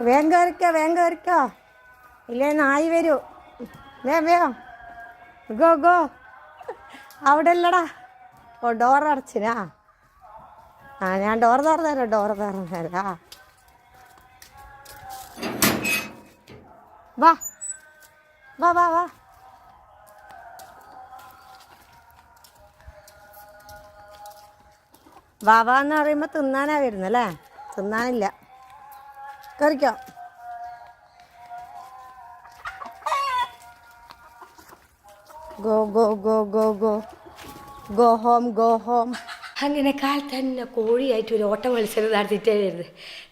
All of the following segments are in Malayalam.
വേഗം കയറിക്കോ വേഗം കയറിക്കോ ഇല്ലേ നായി വരൂ. വേഗം വേഗം ഗോ ഗോ. അവിടെ ഇല്ലടാ ഓ ഡോർ അടച്ചിനാ ആ. ഞാൻ ഡോർ തുറന്നു തരാം ഡോർ തുറന്നു വാ. വാ വാ വാ. വാവാന്ന് പറയുമ്പോൾ തിന്നാനാ വരുന്നല്ലേ? തിന്നാനില്ല. കറിക്കോ go go go go go. Go home go home. അങ്ങനെ കാലത്ത് തന്നെ കോഴിയായിട്ട് ഒരു ഓട്ട മത്സരം നടത്തിയിട്ടേ വരുന്നത്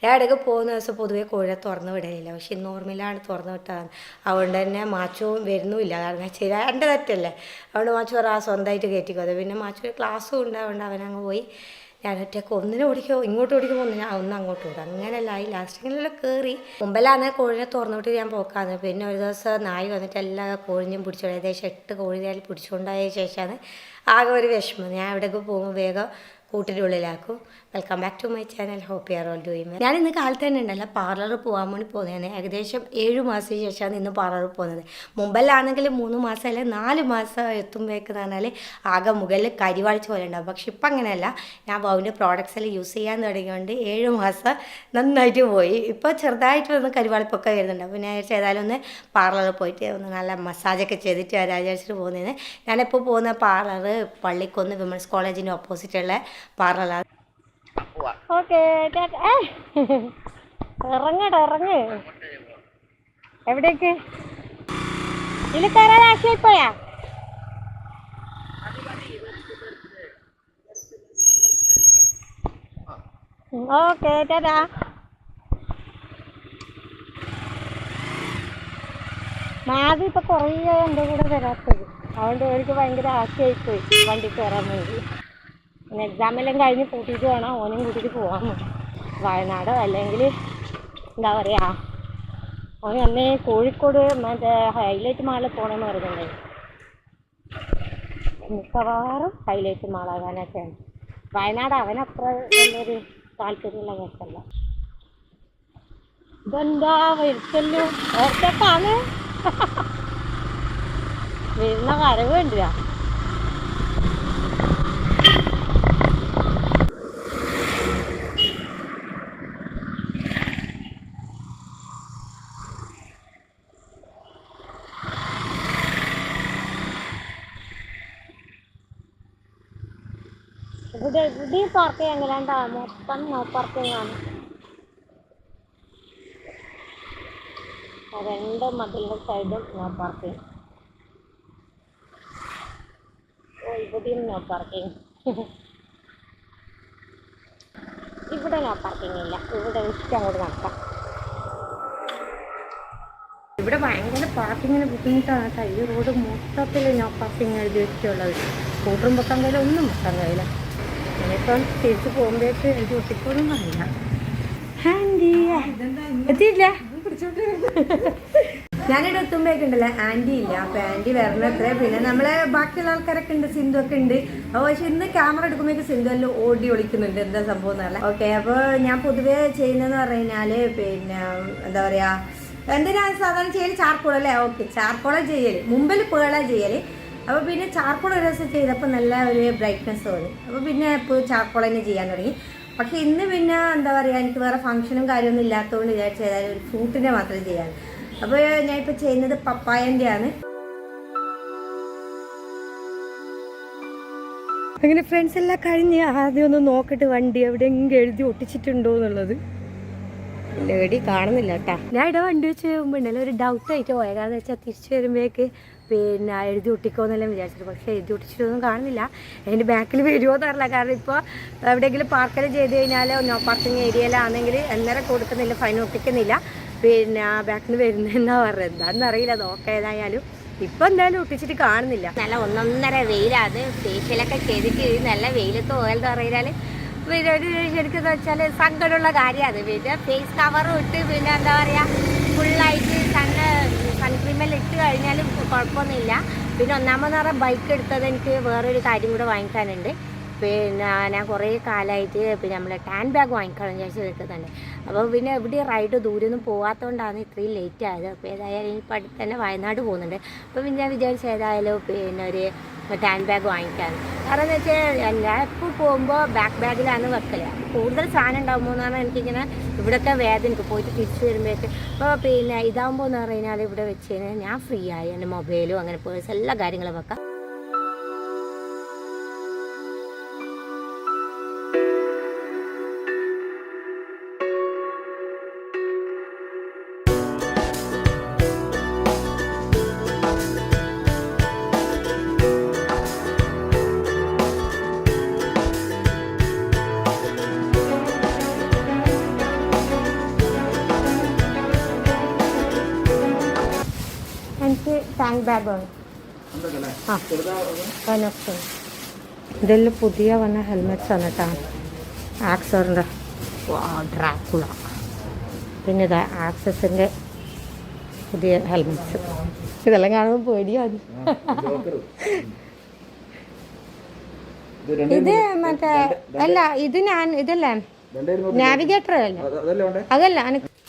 ഇടയ്ക്ക് പോകുന്ന ദിവസം പൊതുവേ കോഴിയെ തുറന്നു വിടലില്ല. പക്ഷെ നോർമലാണ് തുറന്നു വിട്ടതാണ് അതുകൊണ്ട് തന്നെ മാച്ചവും വരുന്നുമില്ല. കാരണം വെച്ചാൽ എന്റെ തെറ്റല്ലേ? അതുകൊണ്ട് മാച്ചു പറ സ്വന്തമായിട്ട് കയറ്റിക്കോ. അത് പിന്നെ മാച്ചു ക്ലാസ്സും ഉണ്ടാവുകൊണ്ട് അവനങ്ങ് പോയി ഞാൻ ഒറ്റയ്ക്ക് ഒന്നിനെ ഓടിക്കോ ഇങ്ങോട്ട് ഓടിക്കുമ്പോൾ ഒന്നിനെ ആ ഒന്ന് അങ്ങോട്ട് ഓടും. അങ്ങനെയല്ല ഈ ലാസ്റ്റിങ്ങിലെല്ലാം കയറി മുമ്പിലാന്ന് കോഴിനെ തുറന്നിട്ട് ഞാൻ പോക്കാന്ന് പിന്നെ ഒരു ദിവസം നായി വന്നിട്ട് എല്ലാ കോഴിഞ്ഞും പിടിച്ചോണ്ട് ഏകദേശം എട്ട് കോഴിനെ പിടിച്ചുകൊണ്ടായ ശേഷമാണ് ആകെ ഒരു വിഷമം. ഞാൻ എവിടെയൊക്കെ പോകുമ്പോൾ വേഗം കൂട്ടിന്റെ ഉള്ളിലാക്കും welcome back to my channel hope you are all doing ഞാൻ ഇന്ന് കാലത്ത് തന്നെ ഉണ്ടല്ലോ പാർലറിൽ പോകാൻ വേണ്ടി പോകുന്നതാണ് ഏകദേശം ഏഴ് മാസത്തിന് ശേഷമാണ് ഇന്ന് പാർലറിൽ പോകുന്നത്. മുമ്പല്ലാണെങ്കിൽ മൂന്ന് മാസം അല്ലെ നാല് മാസം എത്തുമ്പോഴേക്ക് പറഞ്ഞാൽ ആകെ മുകളിൽ കരിവാളിച്ച് പോലെ ഉണ്ടാവും. പക്ഷെ ഇപ്പം അങ്ങനെയല്ല. ഞാൻ വൗവിന്റെ പ്രോഡക്ട്സ് എല്ലാം യൂസ് ചെയ്യാൻ തുടങ്ങിയതുകൊണ്ട് ഏഴ് മാസം നന്നായിട്ട് പോയി. ഇപ്പോൾ ചെറുതായിട്ട് ഒന്ന് കരിവാളിപ്പൊക്കെ വരുന്നുണ്ട്. അപ്പോൾ ഞാൻ ഏതായാലും ഒന്ന് പാർലറിൽ പോയിട്ട് ഒന്ന് നല്ല മസാജൊക്കെ ചെയ്തിട്ട് വിചാരിച്ചിട്ട് പോകുന്നതിന് ഞാനിപ്പോൾ പോകുന്ന പാർലർ പള്ളിക്കൊന്ന് വിമൻസ് കോളേജിന്റെ ഓപ്പോസിറ്റുള്ള പാർലറാണ് ഓക്കെ ഇറങ്ങട ഇറങ്ങ്. എവിടേക്ക്? ഇതിൽ കയറാൻ ആശയപ്പോയാ ഓക്കെ ടാറ്റാ മാതി ഇപ്പൊ കുറേ എന്റെ കൂടെ വരാത്തത്. അതുകൊണ്ട് എനിക്ക് ഭയങ്കര ആശയായിപ്പോയി വണ്ടി കയറാൻ വേണ്ടി. പിന്നെ എക്സാമെല്ലാം കഴിഞ്ഞ് കൂട്ടിയിട്ട് വേണം ഓനും കൂട്ടിയിട്ട് പോകാൻ വയനാട് അല്ലെങ്കിൽ എന്താ പറയുക ഓന് അന്ന് കോഴിക്കോട് മറ്റേ ഹൈലൈറ്റ് മാളിൽ പോകണമെന്ന് പറയുന്നുണ്ടായി മിക്കവാറും ഹൈലൈറ്റ് മാളാകാനൊക്കെയാണ് വയനാട് അവനത്ര വലിയൊരു താല്പര്യമുള്ള കേസല്ല ഇതെന്താ വരുത്തല്ലോ ഓർത്തൊക്കാണ് വരുന്ന വരവ് കണ്ടില്ല. ഇവിടെ ഇവിടെ പാർക്ക് ചെയ്യാൻ മൊത്തം നോ പാർക്കിംഗ് ആണ്. രണ്ട് മതിലിന്റെ സൈഡും നോ പാർക്കിംഗ് ഓ ഇവിടെയും നോ പാർക്കിംഗ് ഇവിടെ നോ പാർക്കിംഗ് ഇല്ല. ഇവിടെ ഇഷ്ടം അങ്ങോട്ട് നടക്കാം. ഇവിടെ ഭയങ്കര പാർക്കിങ്ങിന് ബുദ്ധിമുട്ടാണ് കേട്ടോ. ഈ റോഡ് മൊത്തത്തിൽ നോ പാർക്കിംഗ് എഴുതി വെച്ചിട്ടുള്ളത്. സ്കൂട്ടറും വെക്കാൻ കഴിയില്ല ഒന്നും വെക്കാൻ കഴിയില്ല ഞാനിപ്പം തിരിച്ച് പോകുമ്പോഴേക്ക് എനിക്ക് ഒട്ടിക്കോന്നും അറിയില്ല ആന്റി എത്തിയില്ല. ഞാനിവിടെ എത്തുമ്പോഴേക്കുണ്ടല്ലോ? ആന്റി ഇല്ല. അപ്പൊ ആന്റി വരണത്ര പിന്നെ നമ്മളെ ബാക്കിയുള്ള ആൾക്കാരൊക്കെ ഉണ്ട് സിന്ധു ഒക്കെ ഉണ്ട്. അപ്പോൾ പക്ഷെ ഇന്ന് ക്യാമറ എടുക്കുമ്പോഴേക്ക് സിന്ധു എല്ലാം ഓടി ഒളിക്കുന്നുണ്ട് എന്താ സംഭവം എന്നല്ല ഓക്കെ അപ്പോൾ ഞാൻ പൊതുവേ ചെയ്യുന്നതെന്ന് പറഞ്ഞു കഴിഞ്ഞാൽ പിന്നെ എന്താ പറയാ എന്തിനാ സാധാരണ ചെയ്യൽ? ചാർക്കോളല്ലേ ഓക്കെ ചാർക്കോള ചെയ്യൽ. മുമ്പിൽ പേള ചെയ്യൽ. അപ്പോൾ പിന്നെ ചാർക്കോൾ ഒരു ദിവസം ചെയ്തപ്പോൾ നല്ല ഒരു ബ്രൈറ്റ്നെസ് തോന്നി. അപ്പോൾ പിന്നെ ഇപ്പോൾ ചാർക്കോൾ തന്നെ ചെയ്യാൻ തുടങ്ങി. പക്ഷേ ഇന്ന് പിന്നെ എന്താ പറയുക എനിക്ക് വേറെ ഫംഗ്ഷനും കാര്യമൊന്നും ഇല്ലാത്തതുകൊണ്ട് വിചാരിച്ചു ഏതായാലും ഒരു ഫ്രൂട്ടിന്റെ മാത്രം ചെയ്യാൻ. അപ്പോൾ ഞാൻ ഇപ്പോൾ ചെയ്യുന്നത് പപ്പായന്റെ ആണ് അങ്ങനെ ഫ്രണ്ട്സ് എല്ലാം കഴിഞ്ഞ് ആദ്യം ഒന്ന് നോക്കട്ടെ വണ്ടി എവിടെയെങ്കിലും എഴുതി ഒട്ടിച്ചിട്ടുണ്ടോ എന്നുള്ളത്. ലേഡി കാണുന്നില്ല കേട്ടാ ഞാൻ ഇവിടെ വണ്ടി വെച്ച് പോകുമ്പോണ്ടല്ലോ ഒരു ഡൗട്ട് ആയിട്ട് പോയത് കാരണം വെച്ചാൽ തിരിച്ചു വരുമ്പോഴേക്ക് പിന്നെ എഴുതി ഒട്ടിക്കോന്നെല്ലാം വിചാരിച്ചിട്ട്. പക്ഷേ എഴുതി ഒട്ടിച്ചിട്ടൊന്നും കാണുന്നില്ല. അതിന്റെ ബാക്കിൽ വരുമോ എന്നറിയില്ല കാരണം ഇപ്പോൾ എവിടെയെങ്കിലും പാർക്കെല്ലാം ചെയ്ത് കഴിഞ്ഞാൽ നോ പാർക്കിംഗ് ഏരിയയിലാണെങ്കിൽ അന്നേരം കൊടുക്കുന്നില്ല ഫൈൻ ഒട്ടിക്കുന്നില്ല. പിന്നെ ബാക്കിൽ നിന്ന് വരുന്നതെന്നാ പറഞ്ഞത് എന്താണെന്ന് അറിയില്ല. നോക്കാം ഏതായാലും. ഇപ്പൊ എന്തായാലും ഒട്ടിച്ചിട്ട് കാണുന്നില്ല. നല്ല ഒന്നൊന്നര വെയിലാണ് ഫേഷ്യലൊക്കെ ചെയ്തിട്ട് നല്ല വെയിലത്ത് പോയാലെന്ന് പറഞ്ഞാൽ പിന്നെ ഒരു ശരിക്കും വെച്ചാൽ സങ്കടമുള്ള കാര്യമാണ് പിന്നെ ഫേസ് കവറും ഇട്ട് പിന്നെ എന്താ പറയുക ഫുള്ളായിട്ട് സണ്ണ് സൺക്രീം കുഴപ്പമൊന്നുമില്ല. പിന്നെ ഒന്നാമത് ബൈക്ക് എടുത്തത് എനിക്ക് വേറൊരു കാര്യം കൂടെ വാങ്ങിക്കാനുണ്ട്. പിന്നെ ഞാൻ കുറേ കാലമായിട്ട് പിന്നെ നമ്മൾ ടാൻ ബാഗ് വാങ്ങിക്കണം വിചാരിച്ച് നിൽക്കുന്നുണ്ട്. അപ്പോൾ പിന്നെ എവിടെ റൈഡ് ദൂരൊന്നും പോകാത്തതുകൊണ്ടാണ് ഇത്രയും ലേറ്റ് ആയത്. അപ്പോൾ ഏതായാലും ഇനിയിപ്പോൾ അടുത്ത് തന്നെ വയനാട് പോകുന്നുണ്ട്. അപ്പോൾ പിന്നെ ഞാൻ വിചാരിച്ചു ഏതായാലും പിന്നെ ഒരു ടാൻ ബാഗ് വാങ്ങിക്കാൻ. കാരണം എന്ന് വെച്ചാൽ ഞാൻ ഇപ്പോൾ പോകുമ്പോൾ ബാക്ക് ബാഗിലാണ് വെക്കൽ. കൂടുതൽ സാധനം ഉണ്ടാകുമ്പോൾ എന്ന് പറഞ്ഞാൽ എനിക്കിങ്ങനെ ഇവിടെയൊക്കെ വേദനക്ക്. പോയിട്ട് തിരിച്ചു വരുമ്പോഴേക്ക് അപ്പോൾ പിന്നെ ഇതാകുമ്പോൾ എന്ന് പറഞ്ഞാൽ ഇവിടെ വെച്ച് കഴിഞ്ഞാൽ ഞാൻ ഫ്രീ ആയി. എന്റെ മൊബൈലും അങ്ങനെ പേഴ്സ് എല്ലാ കാര്യങ്ങളും വെക്കാം. എനിക്ക് ടാങ്ക് ബാഗ് വേണം ആ ഇതെല്ലാം പുതിയ വന്ന ഹെൽമെറ്റ്സ് ആണ് കേട്ടോ ആക്സറിന്റെ ഡ്രാക്കുള പിന്നെ ഇതാ ആക്സസിന്റെ പുതിയ ഹെൽമെറ്റ്സ് ഇതെല്ലാം കാണുമ്പോൾ പേടിയാണ്. ഇത് മറ്റേ അല്ല ഇത് ഞാൻ ഇതല്ലേ? നാവിഗേറ്റർ അല്ലേ? അതല്ല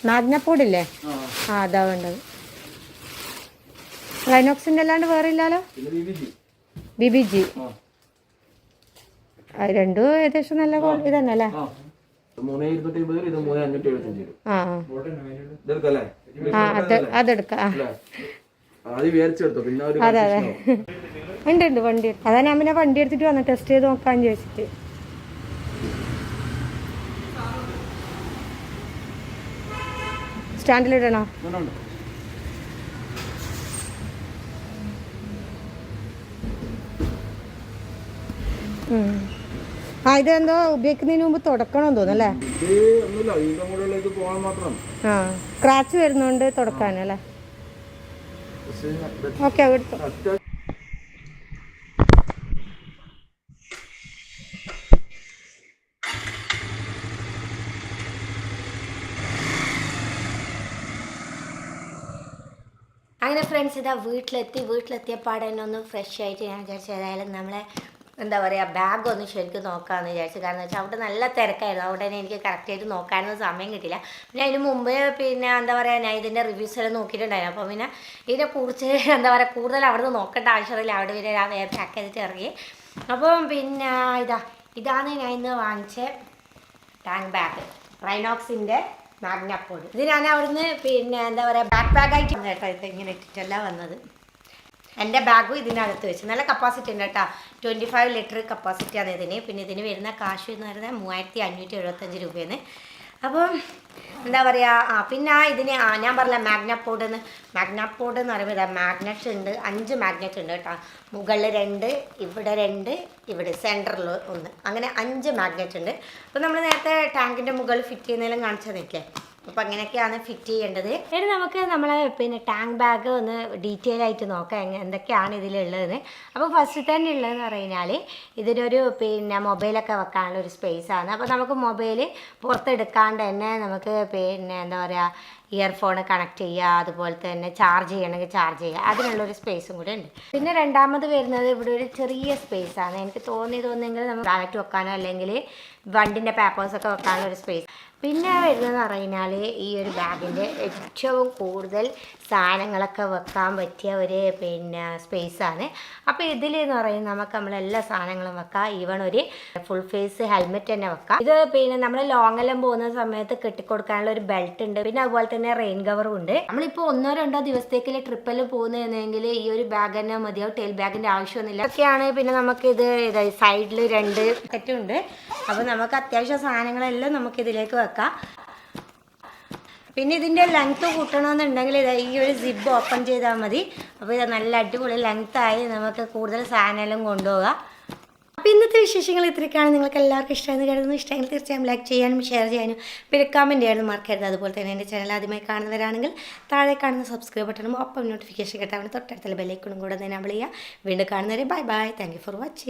മാഗ്നപ്പോഡില്ലേ ആ അതാ വേണ്ടത്. റൈനോക്സിന്റെ അല്ലാണ്ട് വേറെ ഇല്ലല്ലോ പിന്നെ ബി ബി ജി അത് രണ്ടും ഏകദേശം നല്ല ക്വാളിറ്റി തന്നെ അല്ലേ? അതെടുക്കാം അതെ അതെ. ഉണ്ട് ഉണ്ട് വണ്ടി അതാ ഞാൻ പിന്നെ വണ്ടി എടുത്തിട്ട് വന്നു ടെസ്റ്റ് ചെയ്ത് നോക്കാൻ ചോദിച്ചിട്ട് സ്റ്റാൻഡിലിടണോ ആ ഇതെന്തോ ഉപയോഗിക്കുന്നതിന് മുമ്പ് തുടക്കണം തോന്നുന്നല്ലേ ആ സ്ക്രാച്ച് അങ്ങനെ ഫ്രണ്ട്സ് ഇതാ വീട്ടിലെത്തി. വീട്ടിലെത്തിയ പാടെ തന്നെ ഒന്ന് ഫ്രഷ് ആയിട്ട് ഞാൻ വിചാരിച്ചു ഏതായാലും നമ്മളെ എന്താ പറയുക ബാഗ് ഒന്ന് ശരിക്കും നോക്കാമെന്ന് വിചാരിച്ചു. കാരണം വെച്ചാൽ അവിടെ നല്ല തിരക്കായിരുന്നു. അവിടെ തന്നെ എനിക്ക് കറക്റ്റായിട്ട് നോക്കാനൊന്നും സമയം കിട്ടില്ല പിന്നെ അതിന് മുമ്പ് പിന്നെ എന്താ പറയുക ഞാൻ ഇതിന്റെ റിവ്യൂസ് എല്ലാം നോക്കിയിട്ടുണ്ടായിരുന്നു. അപ്പോൾ പിന്നെ ഇതിനെ കുറിച്ച് എന്താ പറയുക കൂടുതൽ അവിടെ നിന്ന് നോക്കേണ്ട ആവശ്യമില്ല. അവിടെ പിന്നെ ഞാൻ പാക്ക് ചെയ്തിട്ട് ഇറങ്ങി. അപ്പം പിന്നെ ഇതാ ഇതാണ് ഞാൻ ഇന്ന് വാങ്ങിച്ച ടാങ്ക് ബാഗ് റൈനോക്സിന്റെ മാഗ്നപ്പോഡ് ഇത് ഞാൻ അവിടുന്ന് പിന്നെ എന്താ പറയുക ബാക്ക് ബാഗായിട്ട് കേട്ടോ ഇങ്ങനെ ഇട്ടിട്ടല്ല വന്നത്. എന്റെ ബാഗും ഇതിനകത്ത് വെച്ച്. നല്ല കപ്പാസിറ്റി ഉണ്ട് കേട്ടോ. ട്വന്റി ഫൈവ് ലിറ്റർ കപ്പാസിറ്റിയാണ് ഇതിന്. പിന്നെ ഇതിന് വരുന്ന കാശ് എന്ന് പറയുന്നത് മൂവായിരത്തി അഞ്ഞൂറ്റി എഴുപത്തഞ്ച് രൂപയാണ്. അപ്പം എന്താ പറയുക ആ പിന്നെ ഇതിന് ആ ഞാൻ പറഞ്ഞ മാഗ്നപ്പോഡ് എന്ന് മാഗ്നപ്പോഡ് എന്ന് പറയുമ്പോൾ ഇതാ മാഗ്നറ്റ് ഉണ്ട്. അഞ്ച് മാഗ്നറ്റ് ഉണ്ട് കേട്ടോ. മുകളിൽ രണ്ട് ഇവിടെ രണ്ട് ഇവിടെ സെന്ററിൽ ഒന്ന്. അങ്ങനെ അഞ്ച് മാഗ്നറ്റ് ഉണ്ട്. അപ്പോൾ നമ്മൾ നേരത്തെ ടാങ്കിന്റെ മുകളിൽ ഫിറ്റ് ചെയ്യുന്നതിലും കാണിച്ചു തന്നിട്ടില്ലേ അപ്പോൾ അങ്ങനെയൊക്കെയാണ് ഫിറ്റ് ചെയ്യേണ്ടത്. ഇനി നമുക്ക് നമ്മളെ പിന്നെ ടാങ്ക് ബാഗ് ഒന്ന് ഡീറ്റെയിൽ ആയിട്ട് നോക്കാം എന്തൊക്കെയാണ് ഇതിലുള്ളതെന്ന്. അപ്പോൾ ഫസ്റ്റ് തന്നെ ഉള്ളതെന്ന് പറഞ്ഞാൽ ഇതിനൊരു പിന്നെ മൊബൈലൊക്കെ വെക്കാനുള്ള ഒരു സ്പേസാണ് അപ്പോൾ നമുക്ക് മൊബൈൽ പുറത്തെടുക്കാണ്ട് തന്നെ നമുക്ക് പിന്നെ എന്താ പറയുക ഇയർഫോൺ കണക്ട് ചെയ്യുക അതുപോലെ തന്നെ ചാർജ് ചെയ്യണമെങ്കിൽ ചാർജ് ചെയ്യുക. അതിനുള്ളൊരു സ്പേസും കൂടെ ഉണ്ട്. പിന്നെ രണ്ടാമത് വരുന്നത് ഇവിടെ ഒരു ചെറിയ സ്പേസാണ് എനിക്ക് തോന്നി തോന്നിയെങ്കിൽ നമുക്ക് ബാലറ്റ് വെക്കാനോ അല്ലെങ്കിൽ വണ്ടിന്റെ പേപ്പേഴ്സൊക്കെ വെക്കാനുള്ള ഒരു സ്പേസ് പിന്നെ വരുന്നതെന്ന് പറഞ്ഞാൽ ഈ ഒരു ബാഗിന്റെ ഏറ്റവും കൂടുതൽ സാധനങ്ങളൊക്കെ വെക്കാൻ പറ്റിയ ഒരു പിന്നെ സ്പേസാണ്. അപ്പോൾ ഇതിൽ എന്ന് പറയുന്നത് നമുക്ക് നമ്മളെല്ലാ സാധനങ്ങളും വെക്കാം. ഈവൺ ഒരു ഫുൾ ഫേസ് ഹെൽമെറ്റ് തന്നെ വെക്കാം. ഇത് പിന്നെ നമ്മൾ ലോങ് എല്ലാം പോകുന്ന സമയത്ത് കെട്ടിക്കൊടുക്കാനുള്ള ഒരു ബെൽറ്റ് ഉണ്ട്. പിന്നെ അതുപോലെ തന്നെ റെയിൻ കവറും ഉണ്ട്. നമ്മളിപ്പോൾ ഒന്നോ രണ്ടോ ദിവസത്തേക്കുള്ള ട്രിപ്പിൽ പോകുന്നതെങ്കിൽ ഈ ഒരു ബാഗ് തന്നെ മതിയാവും ടെയിൽ ബാഗിന്റെ ആവശ്യമൊന്നുമില്ല. ഒക്കെയാണ് പിന്നെ നമുക്ക് ഇത് സൈഡിൽ രണ്ട് സെറ്റുണ്ട് അപ്പോൾ നമുക്ക് അത്യാവശ്യം സാധനങ്ങളെല്ലാം നമുക്ക് ഇതിലേക്ക് വെക്കാം. പിന്നെ ഇതിന്റെ ലെങ്ത്ത് കൂട്ടണമെന്നുണ്ടെങ്കിൽ ഇത് ഈ ഒരു സിബ് ഓപ്പൺ ചെയ്താൽ മതി. അപ്പോൾ ഇത് നല്ല അടിപൊളി ലെങ്ത്തായി നമുക്ക് കൂടുതൽ സാധനമെല്ലാം കൊണ്ടുപോകാം. അപ്പോൾ ഇന്നത്തെ വിശേഷങ്ങൾ ഇത്രയൊക്കെയാണ്. നിങ്ങൾക്ക് എല്ലാവർക്കും ഇഷ്ടമെന്ന് കരുതുന്നു. ഇഷ്ടമെങ്കിൽ തീർച്ചയായും ലൈക്ക് ചെയ്യാനും ഷെയർ ചെയ്യാനും പിന്നെ കമന്റ് ചെയ്യാനും മറക്കരുത്. അതുപോലെ തന്നെ എന്റെ ചാനൽ ആദ്യമായി കാണുന്നവരാണെങ്കിൽ താഴെ കാണുന്ന സബ്സ്ക്രൈബ് ബട്ടണും ഒപ്പം നോട്ടിഫിക്കേഷൻ കിട്ടാൻ തൊട്ടടുത്തുള്ള ബെല്ലൈക്കണും കൂടെ തന്നെ നമ്മൾ ചെയ്യുക. വീണ്ടും കാണുന്നവരെ bye bye thank for watching